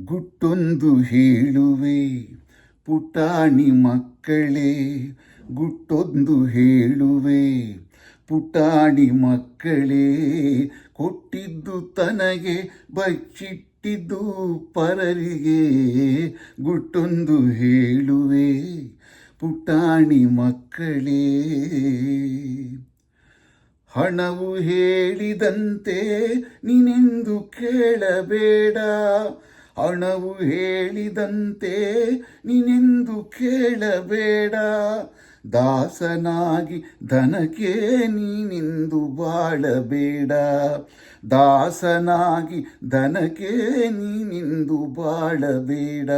ಗುಟ್ಟೊಂದು ಹೇಳುವೆ, ಪುಟಾಣಿ ಮಕ್ಕಳೇ, ಗುಟ್ಟೊಂದು ಹೇಳುವೆ, ಪುಟಾಣಿ ಮಕ್ಕಳೇ, ಕೊಟ್ಟಿದ್ದು ತನಗೆ, ಬಚ್ಚಿಟ್ಟಿದ್ದು ಪರರಿಗೆ, ಗುಟ್ಟೊಂದು ಹೇಳುವೆ, ಪುಟಾಣಿ ಮಕ್ಕಳೇ. ಹಣವು ಹೇಳಿದಂತೆ ನೀನೆಂದು ಕೇಳಬೇಡ ಹಣವು ಹೇಳಿದಂತೆ ನೀನೆಂದು ಕೇಳಬೇಡ. ದಾಸನಾಗಿ ಧನಕ್ಕೆ ನೀನೆಂದು ಬಾಳಬೇಡ. ದಾಸನಾಗಿ ಧನಕ್ಕೆ ನೀನೆಂದು ಬಾಳಬೇಡ.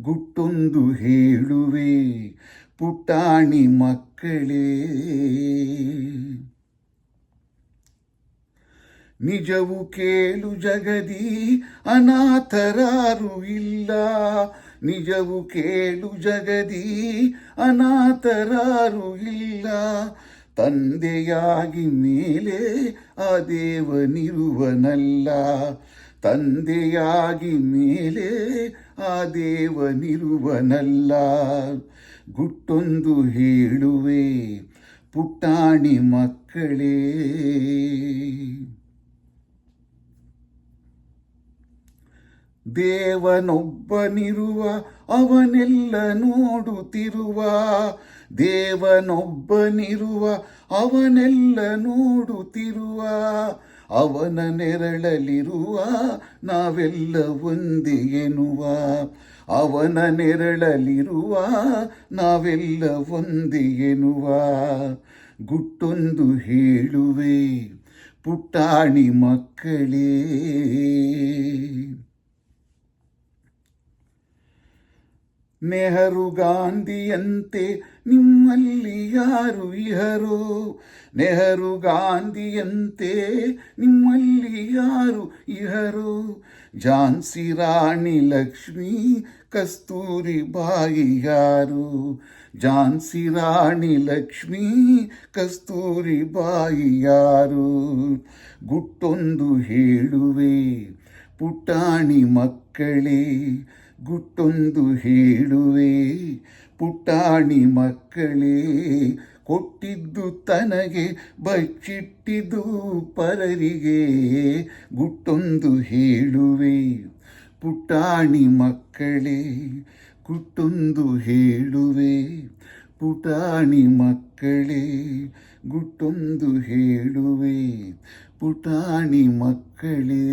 ಗುಟ್ಟೊಂದು ಹೇಳುವೆ ಪುಟಾಣಿ ಮಕ್ಕಳೇ. ನಿಜವು ಕೇಳು ಜಗದಿ, ಅನಾಥರಾರು ಇಲ್ಲ. ನಿಜವು ಕೇಳು ಜಗದಿ, ಅನಾಥರಾರು ಇಲ್ಲ. ತಂದೆಯಾಗಿ ಮೇಲೆ ಆ ದೇವನಿರುವನಲ್ಲ ತಂದೆಯಾಗಿ ಮೇಲೆ ಆ ದೇವನಿರುವನಲ್ಲ ಗುಟ್ಟೊಂದು ಹೇಳುವೆ, ಪುಟ್ಟಾಣಿ ಮಕ್ಕಳೇ. ದೇವನೊಬ್ಬನಿರುವ, ಅವನೆಲ್ಲ ನೋಡುತ್ತಿರುವ. ದೇವನೊಬ್ಬನಿರುವ, ಅವನೆಲ್ಲ ನೋಡುತ್ತಿರುವ. ಅವನ ನೆರಳಲಿರುವ ನಾವೆಲ್ಲ ಒಂದೇ ಎನ್ನುವ. ಅವನ ನೆರಳಲಿರುವ ನಾವೆಲ್ಲ ಒಂದೇ ಎನ್ನುವ. ಗುಟ್ಟೊಂದು ಹೇಳುವೆ, ಪುಟ್ಟಾಣಿ ಮಕ್ಕಳೇ. ನೆಹರು ಗಾಂಧಿಯಂತೆ ನಿಮ್ಮಲ್ಲಿ ಯಾರು ಇಹರು? ನೆಹರು ಗಾಂಧಿಯಂತೆ ನಿಮ್ಮಲ್ಲಿ ಯಾರು ಇಹರು? ಝಾನ್ಸಿ ರಾಣಿ ಲಕ್ಷ್ಮೀ ಕಸ್ತೂರಿ ಬಾಯಿ ಯಾರು? ಝಾನ್ಸಿ ರಾಣಿ ಲಕ್ಷ್ಮೀ ಕಸ್ತೂರಿ ಬಾಯಿ ಯಾರು? ಗುಟ್ಟೊಂದು ಹೇಳುವೆ, ಪುಟಾಣಿ ಮಕ್ಕಳೇ ಗುಟ್ಟೊಂದು ಹೇಳುವೆ, ಪುಟಾಣಿ ಮಕ್ಕಳೇ, ಕೊಟ್ಟಿದ್ದು ತನಗೆ ಬಚ್ಚಿಟ್ಟಿದ್ದು ಪರರಿಗೆ. ಗುಟ್ಟೊಂದು ಹೇಳುವೆ, ಪುಟಾಣಿ ಮಕ್ಕಳೇ, ಗುಟ್ಟೊಂದು ಹೇಳುವೆ, ಪುಟಾಣಿ ಮಕ್ಕಳೇ, ಗುಟ್ಟೊಂದು ಹೇಳುವೆ, ಪುಟಾಣಿ ಮಕ್ಕಳೇ.